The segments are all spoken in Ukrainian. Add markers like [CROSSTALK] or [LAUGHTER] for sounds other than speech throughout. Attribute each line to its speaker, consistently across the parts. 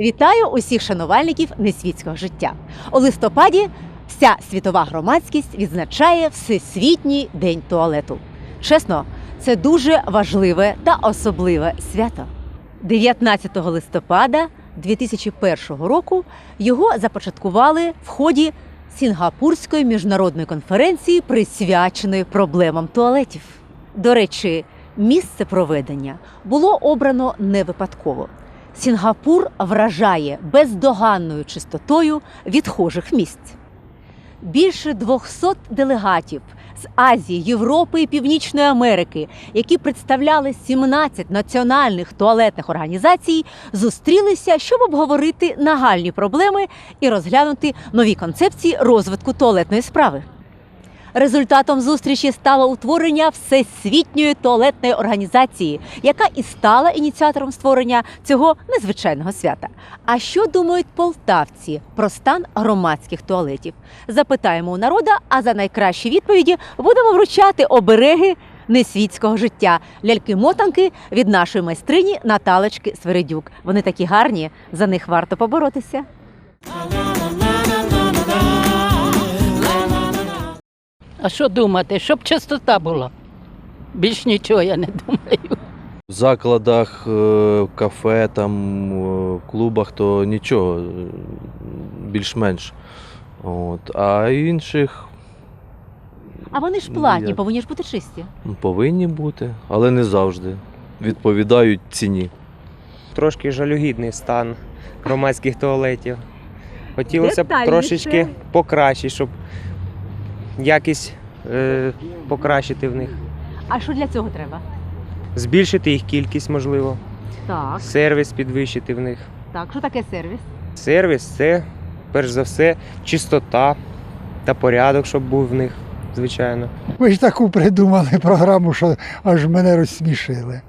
Speaker 1: Вітаю усіх шанувальників несвітського життя. У листопаді вся світова громадськість відзначає Всесвітній день туалету. Чесно, це дуже важливе та особливе свято. 19 листопада 2001 року його започаткували в ході Сінгапурської міжнародної конференції, присвяченої проблемам туалетів. До речі, місце проведення було обрано не випадково. Сінгапур вражає бездоганною чистотою відхожих місць. Більше 200 делегатів з Азії, Європи і Північної Америки, які представляли 17 національних туалетних організацій, зустрілися, щоб обговорити нагальні проблеми і розглянути нові концепції розвитку туалетної справи. Результатом зустрічі стало утворення Всесвітньої туалетної організації, яка і стала ініціатором створення цього незвичайного свята. А що думають полтавці про стан громадських туалетів? Запитаємо у народа, а за найкращі відповіді будемо вручати обереги несвітського життя ляльки-мотанки від нашої майстрині Наталочки Свередюк. Вони такі гарні, за них варто поборотися.
Speaker 2: А що думати? Щоб чистота була. Більш нічого я не думаю.
Speaker 3: В закладах, е, кафе, там, е, клубах, то нічого, е, більш-менш. От. А інших
Speaker 1: А вони ж платні,
Speaker 3: Я-
Speaker 1: повинні ж бути чисті.
Speaker 3: повинні бути, але не завжди. Відповідають ціні.
Speaker 4: трошки жалюгідний стан громадських туалетів. Хотілося б
Speaker 1: Детальніше.
Speaker 4: трошечки покращити, щоб якість е, покращити в них.
Speaker 1: А що для цього треба?
Speaker 4: Збільшити їх кількість, можливо,
Speaker 1: Так,
Speaker 4: сервіс підвищити в них.
Speaker 1: так. Що таке сервіс?
Speaker 4: Сервіс це, перш за все, чистота та порядок, щоб був в них, звичайно.
Speaker 5: Ви ж таку придумали програму, що аж мене розсмішили.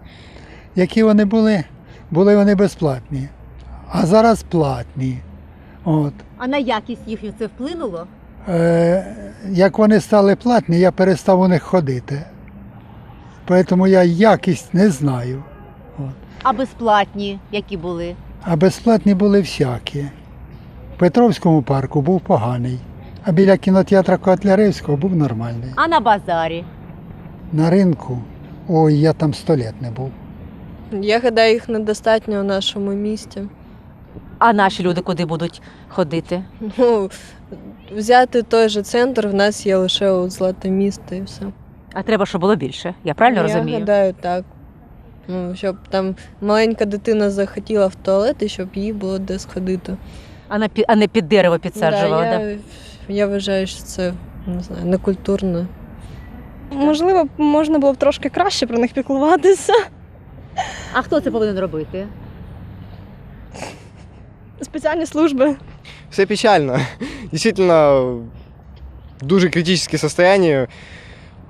Speaker 5: Які вони були? Були вони безплатні, а зараз платні. От.
Speaker 1: А на якість їхню це вплинуло?
Speaker 5: Е, як вони стали платні, я перестав у них ходити. Тому я якість не знаю.
Speaker 1: А безплатні, які були?
Speaker 5: А безплатні були всякі. В Петровському парку був поганий, а біля кінотеатра Котляревського був нормальний.
Speaker 1: А на базарі?
Speaker 5: На ринку, ой, я там сто літ не був.
Speaker 6: Я гадаю, їх недостатньо у нашому місті.
Speaker 1: А наші люди куди будуть ходити?
Speaker 6: Ну, взяти той же центр, в нас є лише от злате місто і все.
Speaker 1: А треба, щоб було більше. Я правильно
Speaker 6: Я
Speaker 1: розумію?
Speaker 6: гадаю, так. Ну, щоб там маленька дитина захотіла в туалет і щоб їй було де сходити.
Speaker 1: А, на, пі- а не під дерево підсаджували.
Speaker 6: Да,
Speaker 1: Да,
Speaker 6: я, я вважаю, що це не знаю, некультурно.
Speaker 7: Можливо, можна було б трошки краще про них піклуватися.
Speaker 1: А хто це повинен робити?
Speaker 7: Спеціальні служби.
Speaker 8: все печально. Действительно, дуже критическое состояние.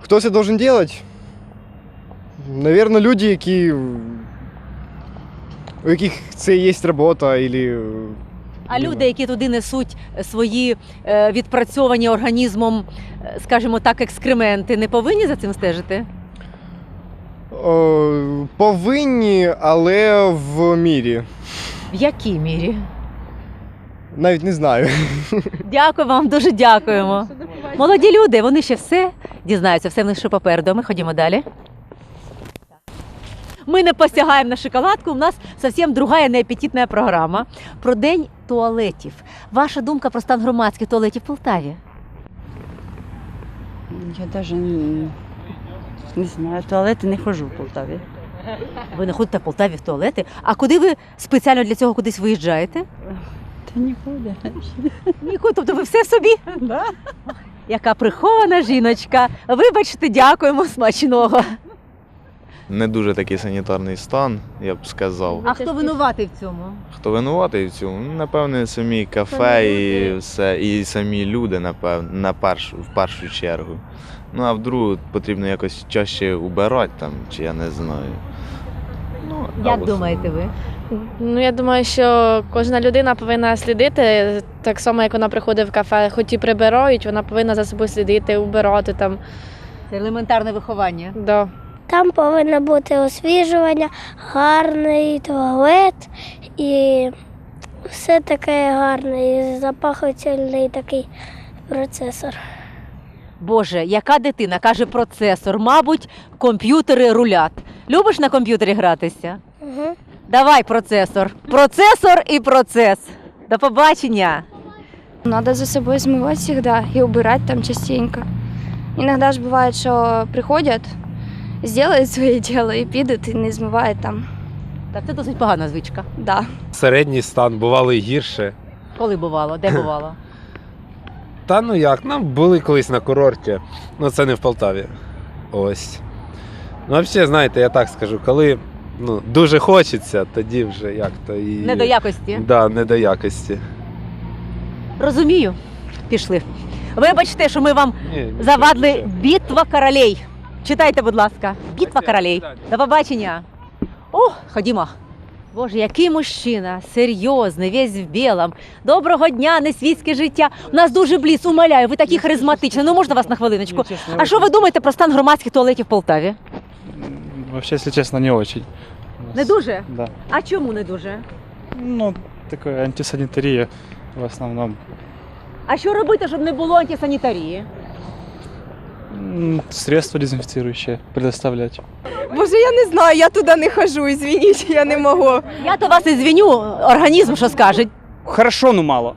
Speaker 8: Хто це должен делать? Наверное, люди, які, у яких це є робота, или...
Speaker 1: А люди, які туди несуть свої е, відпрацьовані організмом, е, скажімо так, екскременти, не повинні за цим стежити?
Speaker 8: Повинні, але в мірі.
Speaker 1: В якій мірі?
Speaker 8: Навіть не знаю.
Speaker 1: Дякую вам, дуже дякуємо. Молоді люди, вони ще все дізнаються, все в них ще попереду. Ми ходімо далі. Ми не посягаємо на шоколадку. У нас зовсім друга неапетитна програма про день туалетів. Ваша думка про стан громадських туалетів в Полтаві?
Speaker 9: Я навіть не, не знаю, туалети не ходжу в Полтаві.
Speaker 1: Ви не ходите в Полтаві в туалети? А куди ви спеціально для цього кудись виїжджаєте?
Speaker 9: Та нікуди.
Speaker 1: Нікуди, тобто ви все в собі?
Speaker 9: Да.
Speaker 1: Яка прихована жіночка. Вибачте, дякуємо смачного.
Speaker 10: не дуже такий санітарний стан, я б сказав.
Speaker 1: А хто винуватий в цьому?
Speaker 10: Хто винуватий в цьому? Ну, Напевне, самі кафе і все, і самі люди, напевне, на першу, в першу чергу. Ну а в другу потрібно якось чаще убирати там, чи я не знаю. Ну,
Speaker 1: Як
Speaker 10: або-
Speaker 1: думаєте ви?
Speaker 7: Ну, я думаю, що кожна людина повинна слідити, так само, як вона приходить в кафе, хоч і прибирають, вона повинна за собою слідити, убирати там.
Speaker 1: Це елементарне виховання.
Speaker 7: Да.
Speaker 11: Там повинно бути освіжування, гарний туалет і Все таке гарне, і запахательний такий процесор.
Speaker 1: Боже, яка дитина каже процесор, мабуть, комп'ютери рулять. Любиш на комп'ютері гратися?
Speaker 11: Угу.
Speaker 1: Давай процесор. Процесор і процес. До побачення.
Speaker 12: Надо за собой змывать всегда и убирать там частенько. Иногда же бывает, что приходят, сделают своє дело і підуть, і не змивають там.
Speaker 1: Так це досить погана звичка.
Speaker 12: Да.
Speaker 13: Середній стан, бувало і гірше.
Speaker 1: Коли бувало? Де бувало?
Speaker 13: Та ну як, нам були колись на курорті, ну це не в Полтаві. Ось. Ну, взагалі, знаєте, я так скажу, коли ну, дуже хочеться, тоді вже як то і.
Speaker 1: Не до якості.
Speaker 13: Да, не до якості.
Speaker 1: Розумію. Пішли. Вибачте, що ми вам
Speaker 13: Ні, нічого,
Speaker 1: завадли
Speaker 13: нічого.
Speaker 1: битва королей. Читайте, будь ласка. Битва королей. До побачення. О, ходімо. Боже, який мужчина, серйозний, весь в білому. Доброго дня, несвітське життя. У нас дуже бліц, умоляю, ви такі харизматичні. Ну можна вас на хвилиночку? А що ви думаєте про стан громадських туалетів в Полтаві?
Speaker 14: Вообще, если честно, не очень.
Speaker 1: Не дуже?
Speaker 14: Да.
Speaker 1: А чому не дуже?
Speaker 14: Ну, такая антисанитария в основном.
Speaker 1: А що робити, щоб не було антисанітарії?
Speaker 14: М, Средства дезинфицирующие предоставлять.
Speaker 6: Боже, я не знаю, я туди не хожу, извиніть, я не можу.
Speaker 1: Я то вас і звіню, організм що скаже.
Speaker 15: Хорошо, но мало.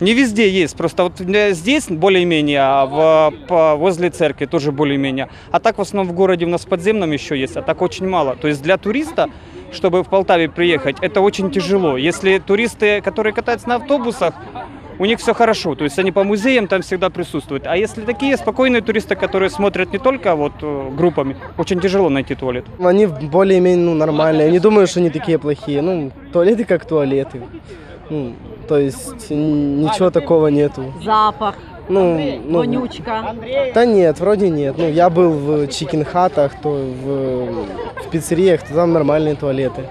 Speaker 15: Не везде есть, просто вот э, здесь более-менее, а в, по- возле церкви тоже более-менее. А так в основном в городе у нас подземном еще есть, а так очень мало. То есть для туриста, чтобы в Полтаве приехать, это очень тяжело. Если туристы, которые катаются на автобусах, у них все хорошо, то есть они по музеям там всегда присутствуют. А если такие спокойные туристы, которые смотрят не только вот э, группами, очень тяжело найти туалет.
Speaker 16: Они более-менее ну, нормальные. Не думаю, что они такие плохие. Ну, туалеты как туалеты. Ну, то есть н- ничего такого нету.
Speaker 1: Запах,
Speaker 16: Ну, ну,
Speaker 1: вонючка.
Speaker 16: да нет, вроде нет. Ну, я был в чикен-хатах, то в, в пиццериях, то там нормальные туалеты.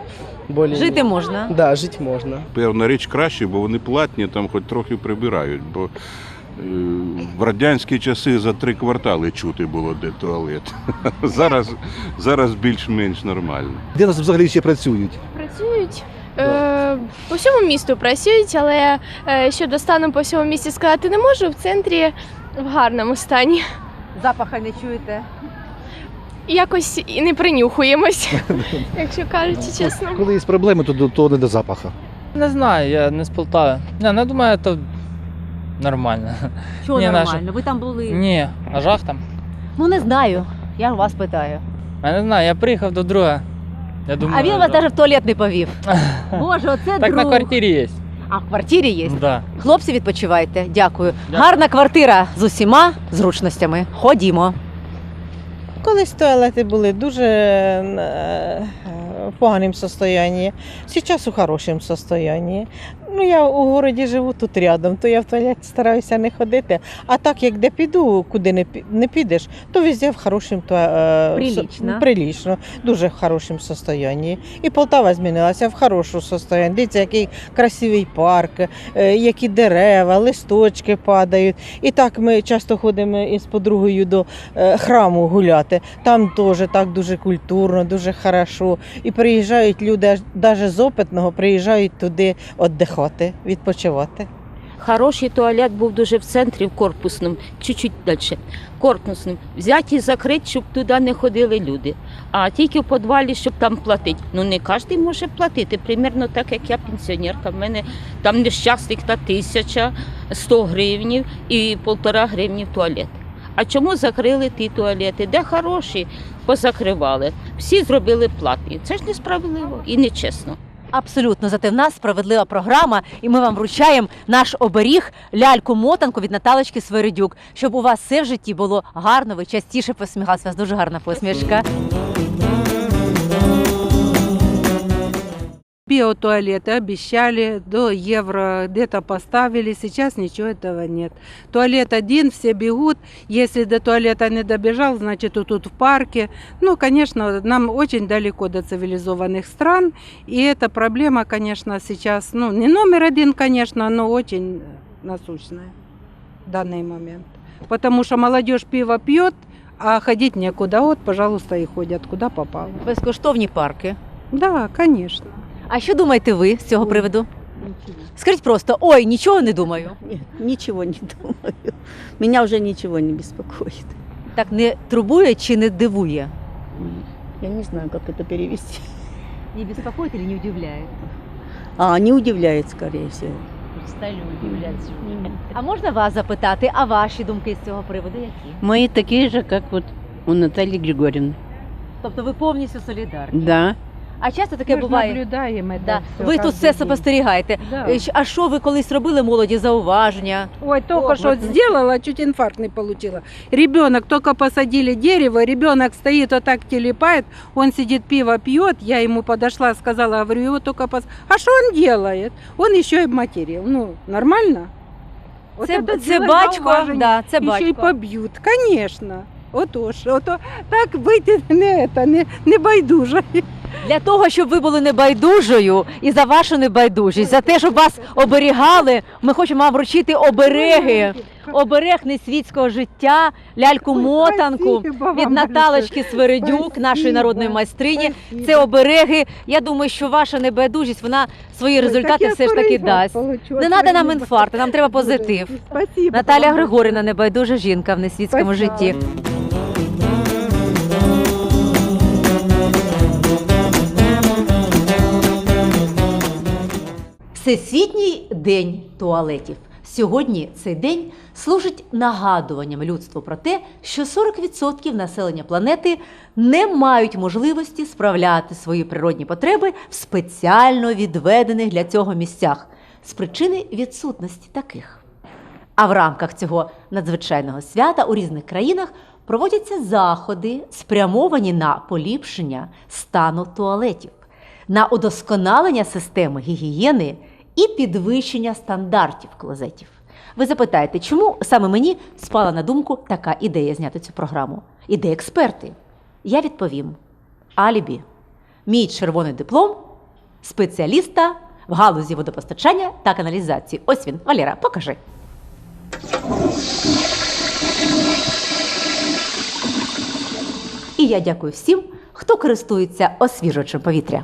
Speaker 16: Более
Speaker 1: Жити можна.
Speaker 16: Да, жить можно.
Speaker 17: Певна річ краще, бо вони платні, там хоч трохи прибирають. Бо е, в радянські часи за три квартали чути було, де туалет. [LAUGHS] Зараз, зараз більш-менш нормально.
Speaker 18: Де нас взагалі ще працюють?
Speaker 7: Працюють. Е, по всьому місту працюють, але е, щодо стану по всьому місті сказати не можу. В центрі в гарному стані.
Speaker 1: Запаха не чуєте.
Speaker 7: Якось і не принюхуємось, [LAUGHS] якщо кажучи чесно.
Speaker 18: Коли є проблеми, то, то не до запаху.
Speaker 14: Не знаю, я не з Полтави. Не, ну думаю, это нормально.
Speaker 1: Чого
Speaker 14: Ні,
Speaker 1: нормально?
Speaker 14: наша-
Speaker 1: Ви там були?
Speaker 14: Ні, а жах там?
Speaker 1: Ну не знаю. Я вас питаю.
Speaker 14: Я не знаю, я приїхав до друга. Я думаю,
Speaker 1: А він вас навіть в туалет не повів. [LAUGHS] Боже, оце
Speaker 14: Так
Speaker 1: друг.
Speaker 14: на квартирі є.
Speaker 1: А в квартирі є.
Speaker 14: Да.
Speaker 1: Хлопці, відпочивайте. Дякую. Гарна квартира з усіма зручностями. Ходімо.
Speaker 19: Колись туалети були дуже е, в поганому стані, зараз у хорошому стані. Ну, я у городі живу тут рядом, то я в туалет стараюся не ходити. А так, як де піду, куди не, не підеш, то везде в хорошому туалеті.
Speaker 1: Прилічно.
Speaker 19: Прилічно, дуже в хорошому стані. І Полтава змінилася в хорошому стані. Дивіться, який красивий парк, е, які дерева, листочки падають. І так ми часто ходимо із подругою до е, храму гуляти. Там теж так дуже культурно, дуже хорошо. І приїжджають люди, навіть з опитного, приїжджають туди віддихати, відпочивати.
Speaker 20: Хороший туалет був дуже в центрі, в корпусному, чуть-чуть далі. Корпусним. Взяти і закрити, щоб туди не ходили люди. А тільки в підвалі, щоб там платити. Ну не кожен може платити. Примірно так, як я пенсіонерка. В мене там нещасних та тисяча, 100 гривнів і полтора гривні в туалет. А чому закрили ті туалети? Де хороші, позакривали. Всі зробили платні. Це ж несправедливо і нечесно.
Speaker 1: Абсолютно, зативна, справедлива програма, і ми вам вручаємо наш оберіг ляльку-мотанку від Наталочки Свиридюк, щоб у вас все в житті було гарно, ви частіше посміхалися. У вас дуже гарна посмішка.
Speaker 21: Биотуалеты обещали, до евро где-то поставили, сейчас ничего этого нет. Туалет один, все бегут, если до туалета не добежал, значит вот тут в парке. Ну, конечно, нам очень далеко до цивилизованных стран, и эта проблема, конечно, сейчас, ну, не номер один, конечно, но очень насущная в данный момент. Потому что молодежь пиво пьет, а ходить некуда. Вот, пожалуйста, и ходят, куда попало.
Speaker 1: Безкоштовні парки.
Speaker 21: Да, конечно.
Speaker 1: А що думаєте ви з цього приводу? Скажіть просто, ой, нічого не думаю.
Speaker 9: Нет, ничего не думаю. Меня уже ничего не беспокоит.
Speaker 1: Так не турбує чи не дивує?
Speaker 9: Я не знаю, как это перевести.
Speaker 1: Не беспокоит или не удивляет?
Speaker 9: А, не удивляет, скорее всего.
Speaker 1: Стали удивляться. А можна вас запитати, а ваші думки з цього приводу які?
Speaker 22: Мои такие же, как вот у Натальи Григорьевны.
Speaker 1: Тобто ви повністю солідарні?
Speaker 22: Да.
Speaker 1: А часто таке
Speaker 21: Ми ж
Speaker 1: буває.
Speaker 21: наблюдаємо
Speaker 1: Да.
Speaker 21: це все
Speaker 1: Ви тут все
Speaker 21: день.
Speaker 1: спостерігаєте.
Speaker 21: Да.
Speaker 1: Е, щ- А що ви колись робили молоді зауваження?
Speaker 21: Ой, только
Speaker 1: О,
Speaker 21: что сделала, чуть инфаркт не получила. Ребенок, только посадили дерево, ребенок стоит вот так телепает, он сидит, пиво пьет, я ему подошла, сказала, говорю, его только пос... А что он делает? Он еще и материл. Ну, нормально? Вот
Speaker 1: Це-
Speaker 21: это
Speaker 1: це батько,
Speaker 21: зауваження.
Speaker 1: да, це батько.
Speaker 21: и побьют, конечно. Отож, ото так бити [LAUGHS] не, это, не, не байдуже.
Speaker 1: Для того, щоб ви були небайдужою і за вашу небайдужість, за те, щоб вас оберігали, ми хочемо вам вручити обереги. Оберег несвітського життя, ляльку мотанку від Наталочки Свередюк, нашої народної майстрині. Це обереги. Я думаю, що ваша небайдужість вона свої результати все ж таки дасть. Не треба нам інфаркту, нам треба позитив. Наталя. Григорівна, небайдужа жінка в несвітському житті. Всесвітній день туалетів. Сьогодні цей день служить нагадуванням людству про те, що 40% населення планети не мають можливості справляти свої природні потреби в спеціально відведених для цього місцях з причини відсутності таких. А в рамках цього надзвичайного свята у різних країнах проводяться заходи, спрямовані на поліпшення стану туалетів, на удосконалення системи гігієни і підвищення стандартів клозетів. Ви запитаєте, чому саме мені спала на думку така ідея зняти цю програму? І де експерти? Я відповім: Алібі, мій червоний диплом спеціаліста в галузі водопостачання та каналізації. Ось він, Валера, покажи. І я дякую всім, хто користується освіжувачем повітря.